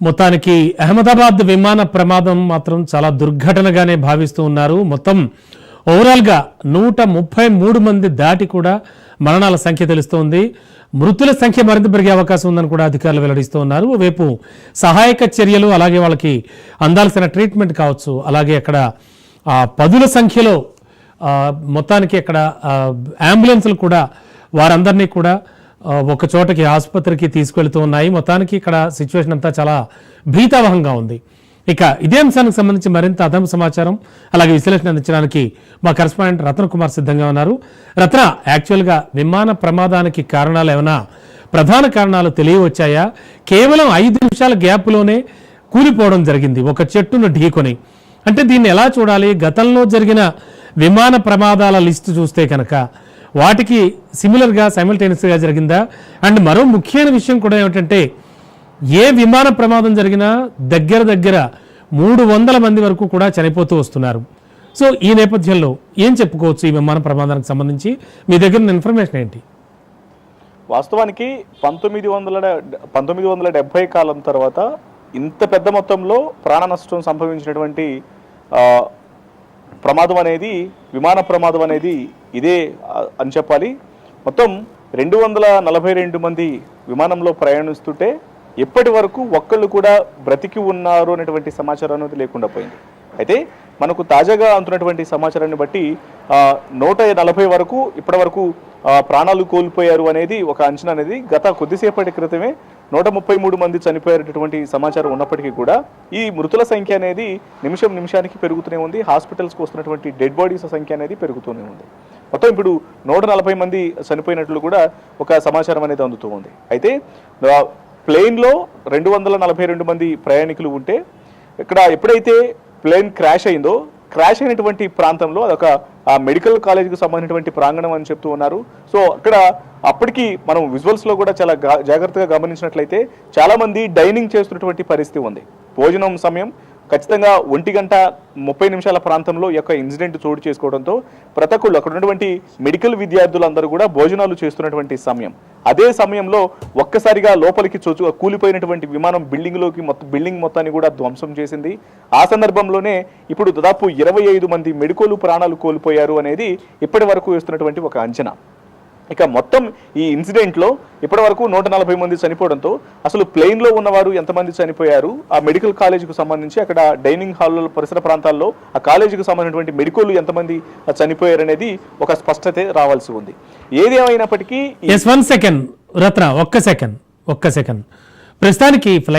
మొత్తానికి అహ్మదాబాద్ విమాన ప్రమాదం మాత్రం చాలా దుర్ఘటనగానే భావిస్తూ ఉన్నారు. మొత్తం ఓవరాల్గా నూట ముప్పై మూడు మంది దాటి కూడా మరణాల సంఖ్య తెలుస్తోంది. మృతుల సంఖ్య మరింత పెరిగే అవకాశం ఉందని కూడా అధికారులు వెల్లడిస్తూ ఉన్నారు. ఓవైపు సహాయక చర్యలు అలాగే వాళ్ళకి అందాల్సిన ట్రీట్మెంట్ కావచ్చు. అలాగే అక్కడ పదుల సంఖ్యలో మొత్తానికి అక్కడ అంబులెన్సులు కూడా వారందరినీ కూడా ఒక చోటకి ఆసుపత్రికి తీసుకెళ్తూ ఉన్నాయి. మొత్తానికి ఇక్కడ సిచ్యువేషన్ అంతా చాలా భీతావహంగా ఉంది. ఇక ఇదే అంశానికి సంబంధించి మరింత అదనపు సమాచారం అలాగే విశ్లేషణ అందించడానికి మా కరస్పాండెంట్ రత్న కుమార్ సిద్ధంగా ఉన్నారు. రత్న యాక్చువల్గా విమాన ప్రమాదానికి కారణాలు ఏమైనా ప్రధాన కారణాలు తెలియవచ్చాయా? కేవలం ఐదు నిమిషాల గ్యాప్లోనే కూలిపోవడం జరిగింది. ఒక చెట్టును ఢీకొని. అంటే దీన్ని ఎలా చూడాలి? గతంలో జరిగిన విమాన ప్రమాదాల లిస్టు చూస్తే కనుక వాటికి సిమిలర్గా సైమల్టేనియస్గా జరిగిందా? అండ్ మరో ముఖ్యమైన విషయం కూడా ఏమిటంటే ఏ విమాన ప్రమాదం జరిగినా దగ్గర దగ్గర మూడు వందల మంది వరకు కూడా చనిపోతూ వస్తున్నారు. సో ఈ నేపథ్యంలో ఏం చెప్పుకోవచ్చు ఈ విమాన ప్రమాదానికి సంబంధించి? మీ దగ్గర ఉన్న ఇన్ఫర్మేషన్ ఏంటి? వాస్తవానికి పంతొమ్మిది వందల పంతొమ్మిది వందల డెబ్బై కాలం తర్వాత ఇంత పెద్ద మొత్తంలో ప్రాణ నష్టం సంభవించినటువంటి ప్రమాదం అనేది విమాన ప్రమాదం అనేది ఇదే అని చెప్పాలి. మొత్తం రెండు వందల నలభై రెండు మంది విమానంలో ప్రయాణిస్తుంటే ఎప్పటి వరకు ఒక్కళ్ళు కూడా బ్రతికి ఉన్నారు అనేటువంటి సమాచారం అనేది లేకుండా పోయింది. అయితే మనకు తాజాగా అందుతున్నటువంటి సమాచారాన్ని బట్టి నూట నలభై వరకు ఇప్పటి వరకు ప్రాణాలు కోల్పోయారు అనేది ఒక అంచనా అనేది గత కొద్దిసేపటి క్రితమే నూట ముప్పై మూడు మంది చనిపోయేటటువంటి సమాచారం ఉన్నప్పటికీ కూడా ఈ మృతుల సంఖ్య అనేది నిమిషం నిమిషానికి పెరుగుతూనే ఉంది. హాస్పిటల్స్కి వస్తున్నటువంటి డెడ్ బాడీస్ సంఖ్య అనేది పెరుగుతూనే ఉంది. మొత్తం ఇప్పుడు నూట నలభై మంది చనిపోయినట్లు కూడా ఒక సమాచారం అనేది అందుతూ ఉంది. అయితే ప్లెయిన్లో ప్లేన్లో రెండు వందల నలభై రెండు మంది ప్రయాణికులు ఉంటే ఇక్కడ ఎప్పుడైతే ప్లేన్ క్రాష్ అయిందో క్రాష్ అయినటువంటి ప్రాంతంలో అదొక ఆ మెడికల్ కాలేజ్కి సంబంధించినటువంటి ప్రాంగణం అని చెప్తూ ఉన్నారు. సో అక్కడ అప్పటికి మనం విజువల్స్లో కూడా చాలా జాగ్రత్తగా గమనించినట్లయితే చాలా మంది డైనింగ్ చేస్తున్నటువంటి పరిస్థితి ఉంది. భోజనం సమయం ఖచ్చితంగా ఒంటి గంట ముప్పై నిమిషాల ప్రాంతంలో యొక్క ఇన్సిడెంట్ చోటు చేసుకోవడంతో ప్రతి ఒక్కళ్ళు అక్కడ ఉన్నటువంటి మెడికల్ విద్యార్థులందరూ కూడా భోజనాలు చేస్తున్నటువంటి సమయం. అదే సమయంలో ఒక్కసారిగా లోపలికి చొచ్చు కూలిపోయినటువంటి విమానం బిల్డింగ్లోకి మొత్తం బిల్డింగ్ మొత్తాన్ని కూడా ధ్వంసం చేసింది. ఆ సందర్భంలోనే ఇప్పుడు దాదాపు ఇరవై ఐదు మంది మెడికోలు ప్రాణాలు కోల్పోయారు అనేది ఇప్పటి వరకు వేస్తున్నటువంటి ఒక అంచనా. ఇక మొత్తం ఈ ఇన్సిడెంట్లో ఇప్పటి వరకు నూట నలభై మంది చనిపోవడంతో అసలు ప్లెయిన్లో ఉన్నవారు ఎంతమంది చనిపోయారు? ఆ మెడికల్ కాలేజీకి సంబంధించి అక్కడ డైనింగ్ హాల్లో పరిసర ప్రాంతాల్లో ఆ కాలేజీకి సంబంధించినటువంటి మెడికోలు ఎంతమంది చనిపోయారు అనేది ఒక స్పష్టత రావాల్సి ఉంది. ఏది ఏమైనప్పటికీ ఎస్ వన్ సెకండ్ రత్న ఒక్క సెకండ్ ఒక్క సెకండ్ ప్రస్తుతానికి ఫ్లైట్